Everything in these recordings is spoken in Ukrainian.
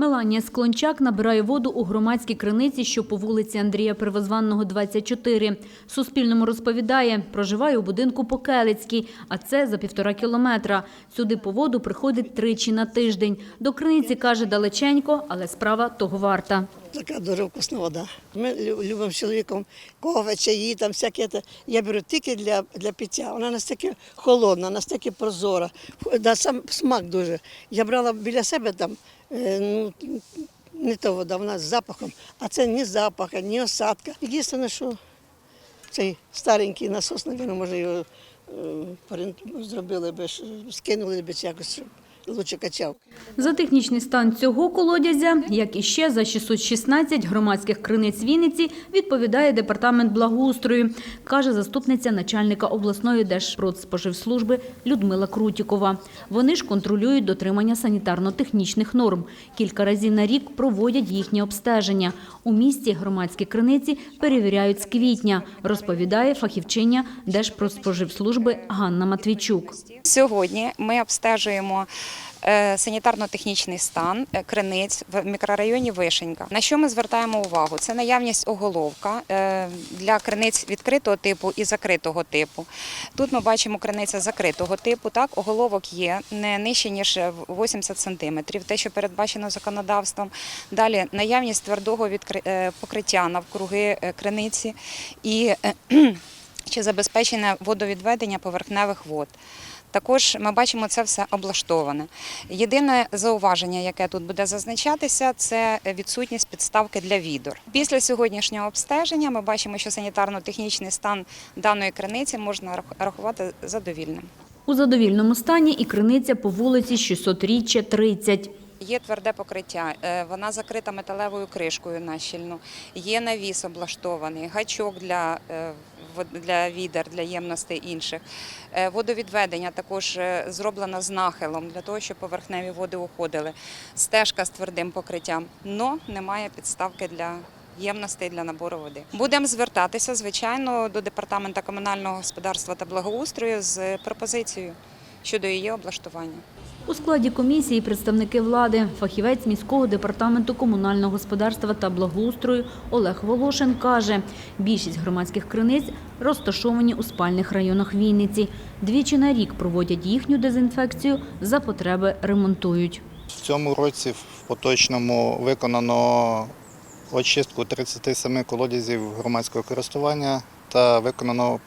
Меланія Склончак набирає воду у громадській криниці, що по вулиці Андрія Первозванного, 24. Суспільному розповідає, проживає у будинку Покелицький, а це за півтора кілометра. Сюди по воду приходить тричі на тиждень. До криниці, каже, далеченько, але справа того варта. Така дуже вкусна вода. Ми любимо чоловіком каву, чаї, там всяке. Я беру тільки для, для пиття. Вона настільки холодна, настільки прозора. Да, сам смак дуже. Я брала біля себе там, ну, не то вода, вона з запахом, а це ні запаха, ні осадка. Єдине, що цей старенький насос, мабуть, може його е, зробили би, скинули би якось, лучше качав. За технічний стан цього колодязя, як і ще за 616 громадських криниць Вінниці, відповідає департамент благоустрою, каже заступниця начальника обласної Держпродспоживслужби Людмила Крутікова. Вони ж контролюють дотримання санітарно-технічних норм. Кілька разів на рік проводять їхнє обстеження. У місті громадські криниці перевіряють з квітня, розповідає фахівчиня Держпродспоживслужби Ганна Матвійчук. Сьогодні ми обстежуємо санітарно-технічний стан е, криниць в мікрорайоні Вишенька. На що ми звертаємо увагу? Це наявність оголовка е, для криниць відкритого типу і закритого типу. Тут ми бачимо криниця закритого типу. Так, оголовок є не нижче ніж 80 сантиметрів, те, що передбачено законодавством. Далі наявність твердого е, покриття навкруги е, криниці і е, чи забезпечене водовідведення поверхневих вод. Також ми бачимо це все облаштоване. Єдине зауваження, яке тут буде зазначатися, це відсутність підставки для відор. Після сьогоднішнього обстеження ми бачимо, що санітарно-технічний стан даної криниці можна рахувати задовільним. У задовільному стані і криниця по вулиці 600-річчя 30. Є тверде покриття, е, вона закрита металевою кришкою нащільно. Є навіс облаштований, гачок для, е, для відер, для ємностей інших. Е, Водовідведення також е, зроблено з нахилом для того, щоб поверхневі води уходили. Стежка з твердим покриттям, але немає підставки для. Ємностей для набору води. Будемо звертатися, звичайно, до департамента комунального господарства та благоустрою з пропозицією щодо її облаштування. У складі комісії представники влади, фахівець міського департаменту комунального господарства та благоустрою Олег Волошин каже, більшість громадських криниць розташовані у спальних районах Вінниці. Двічі на рік проводять їхню дезінфекцію, за потреби ремонтують. В цьому році в поточному виконано очистку 37 колодязів громадського користування та виконано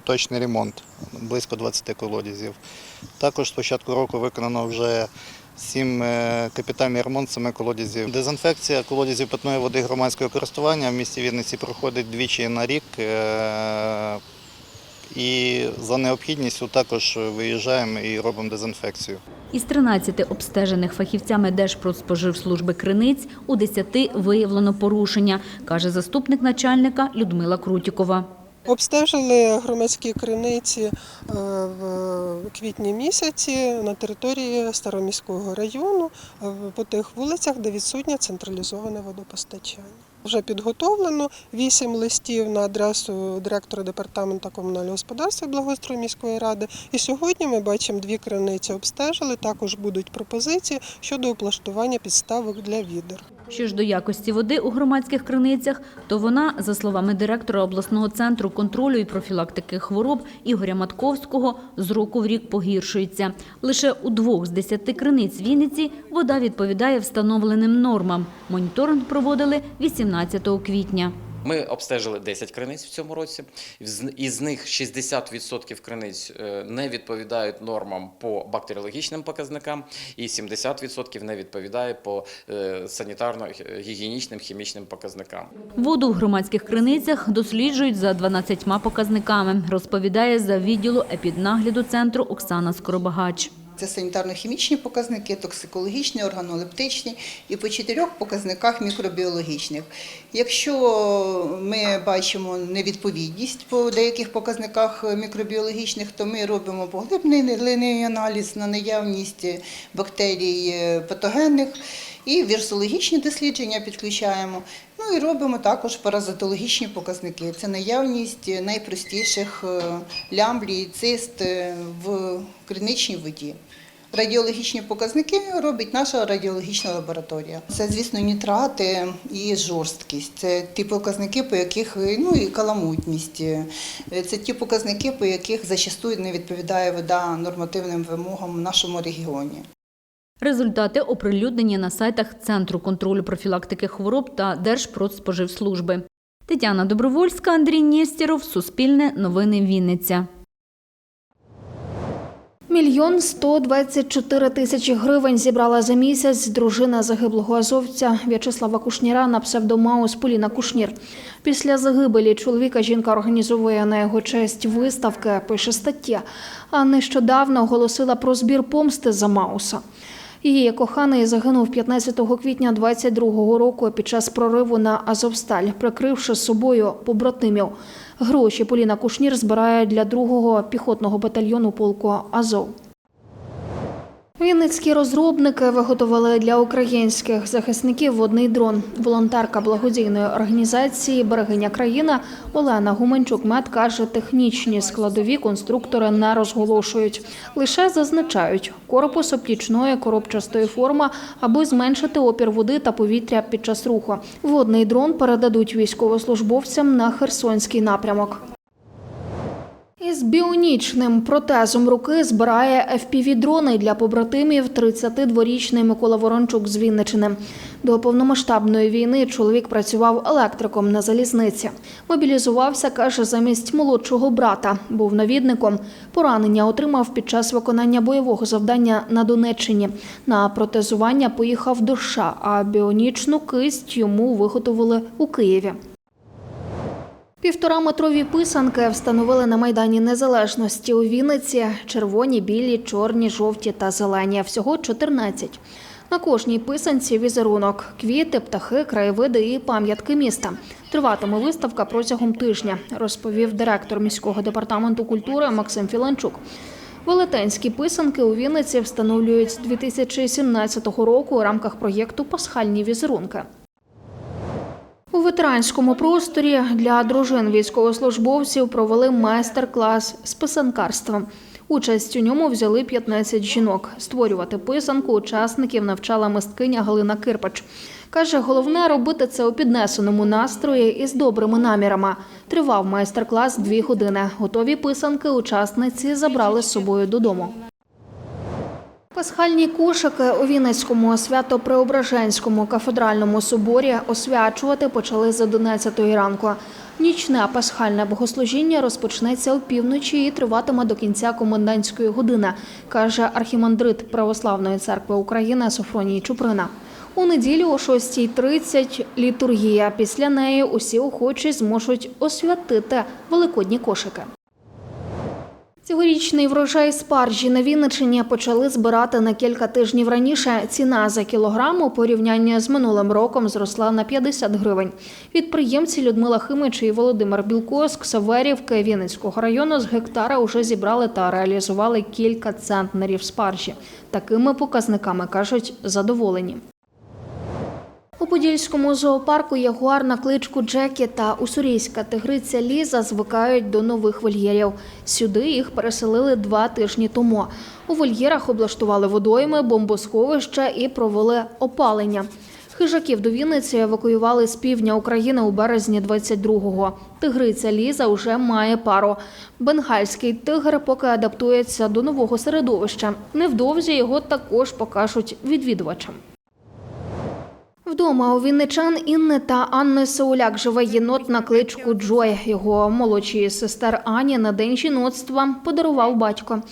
поточний ремонт близько 20 колодязів. Також з початку року виконано вже сім е, капітальний ремонт семи колодязів. Дезінфекція колодязів питної води громадського користування в місті Вінниці проходить двічі на рік. е, І за необхідністю також виїжджаємо і робимо дезінфекцію. Із 13 обстежених фахівцями Держпродспоживслужби криниць у 10 виявлено порушення, каже заступник начальника Людмила Крутікова. Обстежили громадські криниці е, в квітні місяці на території Староміського району е, по тих вулицях, де відсутнє централізоване водопостачання. Вже підготовлено вісім листів на адресу директора департаменту комунального господарства і благоустрою міської ради. І сьогодні ми бачимо дві криниці обстежили. Також будуть пропозиції щодо облаштування підставок для відер. Що ж до якості води у громадських криницях, то вона, за словами директора обласного центру контролю і профілактики хвороб Ігоря Матковського, з року в рік погіршується. Лише у двох з десяти криниць Вінниці вода відповідає встановленим нормам. Моніторинг проводили 18 квітня. Ми обстежили 10 криниць в цьому році. Із них 60% криниць е, не відповідають нормам по бактеріологічним показникам, і 70% не відповідає по е, санітарно-гігієнічним хімічним показникам. Воду в громадських криницях досліджують за 12 показниками, розповідає за відділу епіднагляду центру Оксана Скоробагач. Це санітарно-хімічні показники, токсикологічні, органолептичні і по чотирьох показниках мікробіологічних. Якщо ми бачимо невідповідність по деяких показниках мікробіологічних, то ми робимо поглиблений аналіз на наявність бактерій патогенних і вірусологічні дослідження підключаємо. Ну і робимо також паразитологічні показники. Це наявність найпростіших е, лямблій, цист е, в криничній воді. Радіологічні показники робить наша радіологічна лабораторія. Це, звісно, нітрати і жорсткість. Це ті показники, по яких ну і каламутність. Е, Це ті показники, по яких зачастую не відповідає вода нормативним вимогам в нашому регіоні. Результати оприлюднені на сайтах Центру контролю профілактики хвороб та Держпродспоживслужби. Тетяна Добровольська, Андрій Нєстєров, Суспільне, Новини Вінниця. Мільйон сто двадцять чотири тисячі гривень зібрала за місяць дружина загиблого азовця В'ячеслава Кушніра на псевдомаус Поліна Кушнір. Після загибелі чоловіка жінка організовує на його честь виставки, пише стаття, а нещодавно оголосила про збір помсти за Мауса. Її коханий загинув 15 квітня 22-го року під час прориву на Азовсталь, прикривши собою побратимів. Гроші Поліна Кушнір збирає для другого піхотного батальйону полку Азов. Вінницькі розробники виготовили для українських захисників водний дрон. Волонтерка благодійної організації Берегиня країна Олена Гуменчук-Мед каже, технічні складові конструктори не розголошують. Лише зазначають корпус оптічної коробчастої форми, аби зменшити опір води та повітря під час руху. Водний дрон передадуть військовослужбовцям на Херсонський напрямок. Із біонічним протезом руки збирає FPV-дрони для побратимів 32-річний Микола Ворончук з Вінничини. До повномасштабної війни чоловік працював електриком на залізниці. Мобілізувався, каже, замість молодшого брата. Був навідником. Поранення отримав під час виконання бойового завдання на Донеччині. На протезування поїхав до США, а біонічну кисть йому виготовили у Києві. Півтораметрові писанки встановили на Майдані Незалежності у Вінниці. Червоні, білі, чорні, жовті та зелені. Всього 14. На кожній писанці візерунок, квіти, птахи, краєвиди і пам'ятки міста. Триватиме виставка протягом тижня, розповів директор міського департаменту культури Максим Філанчук. Велетенські писанки у Вінниці встановлюють з 2017 року у рамках проєкту Пасхальні візерунки. У ветеранському просторі для дружин військовослужбовців провели майстер-клас з писанкарства. Участь у ньому взяли 15 жінок. Створювати писанку учасників навчала мисткиня Галина Кирпач. Каже, головне робити це у піднесеному настрої і з добрими намірами. Тривав майстер-клас дві години. Готові писанки учасниці забрали з собою додому. Пасхальні кошики у Вінницькому свято-преображенському кафедральному соборі освячувати почали з 11 ранку. Нічне пасхальне богослужіння розпочнеться опівночі і триватиме до кінця комендантської години, каже архімандрит Православної церкви України Софроній Чуприна. У неділю о 6.30 літургія. Після неї усі охочі зможуть освятити великодні кошики. Цьогорічний врожай спаржі на Вінничині почали збирати на кілька тижнів раніше. Ціна за кілограм у порівнянні з минулим роком зросла на 50 гривень. Підприємці Людмила Химич і Володимир Білко з Ксаверівки Вінницького району з гектара вже зібрали та реалізували кілька центнерів спаржі. Такими показниками кажуть задоволені. У Подільському зоопарку ягуар на кличку Джекі та уссурійська тигриця Ліза звикають до нових вольєрів. Сюди їх переселили два тижні тому. У вольєрах облаштували водойми, бомбосховища і провели опалення. Хижаків до Вінниці евакуювали з півдня України у березні 22-го. Тигриця Ліза вже має пару. Бенгальський тигр поки адаптується до нового середовища. Невдовзі його також покажуть відвідувачам. Вдома у вінничан Інни та Анни Сауляк живе єнот на кличку Джой. Його молодшій сестер Ані на день жіноцтва подарував батько.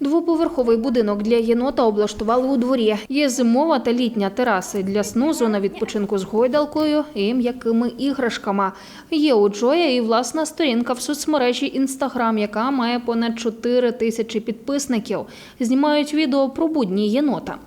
Двоповерховий будинок для єнота облаштували у дворі. Є зимова та літня тераси для сну, зона відпочинку з гойдалкою і м'якими іграшками. Є у Джоя і власна сторінка в соцмережі Інстаграм, яка має понад 4 тисячі підписників. Знімають відео про будні єнота.